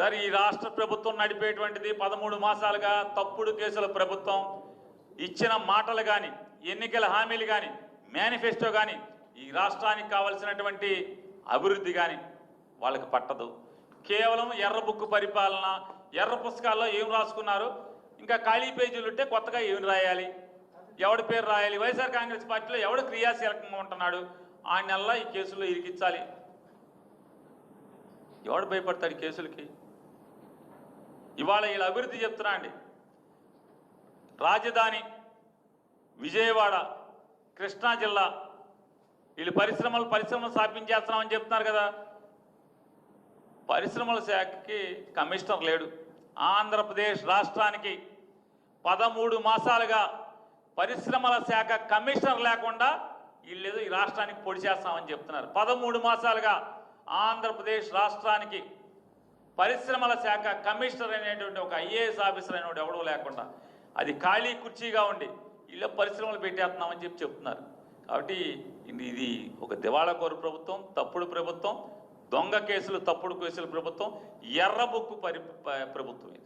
Sir ఈ రాష్ట్ర ప్రభుత్వం నడిపేటువంటిది పదమూడు మాసాలుగా తప్పుడు కేసుల ప్రభుత్వం. ఇచ్చిన మాటలు కానీ ఎన్నికల హామీలు కానీ మేనిఫెస్టో కానీ ఈ రాష్ట్రానికి కావలసినటువంటి అభివృద్ధి కానీ వాళ్ళకి పట్టదు. కేవలం ఎర్రబుక్కు పరిపాలన ఎర్ర పుస్తకాల్లో ఏం రాసుకున్నారు? ఇంకా ఖాళీ పేజీలు ఉంటే కొత్తగా ఏం రాయాలి? ఎవడి పేరు రాయాలి? వైఎస్ఆర్ కాంగ్రెస్ పార్టీలో ఎవడు క్రియాశీలకంగా ఉంటున్నాడు? ఆ నెలలో ఈ కేసులో ఇరికించాలి. ఎవడు భయపడతాడు ఈ కేసులకి? ఇవాళ వీళ్ళ అభివృద్ధి చెప్తున్నా అండి. రాజధాని విజయవాడ కృష్ణా జిల్లా వీళ్ళు పరిశ్రమలు పరిశ్రమలు స్థాపించేస్తున్నామని చెప్తున్నారు కదా. పరిశ్రమల శాఖకి కమిషనర్ లేడు. ఆంధ్రప్రదేశ్ రాష్ట్రానికి పదమూడు మాసాలుగా పరిశ్రమల శాఖ కమిషనర్ లేకుండా వీళ్ళేదో ఈ రాష్ట్రానికి పొడి చేస్తామని చెప్తున్నారు. పదమూడు మాసాలుగా ఆంధ్రప్రదేశ్ రాష్ట్రానికి పరిశ్రమల శాఖ కమిషనర్ అనేటువంటి ఒక ఐఏఎస్ ఆఫీసర్ అనేవాడు ఎవడో లేకుండా. అది ఖాళీ కుర్చీగా ఉండి ఇలా పరిశ్రమలు పెట్టేస్తున్నామని చెప్పి చెప్తున్నారు. కాబట్టి ఇది- ఇది ఒక దివాళాకోరు ప్రభుత్వం తప్పుడు ప్రభుత్వం దొంగ కేసులు తప్పుడు కేసులు ప్రభుత్వం ఎర్రబుక్కు పరి ప్రభుత్వం ఇది.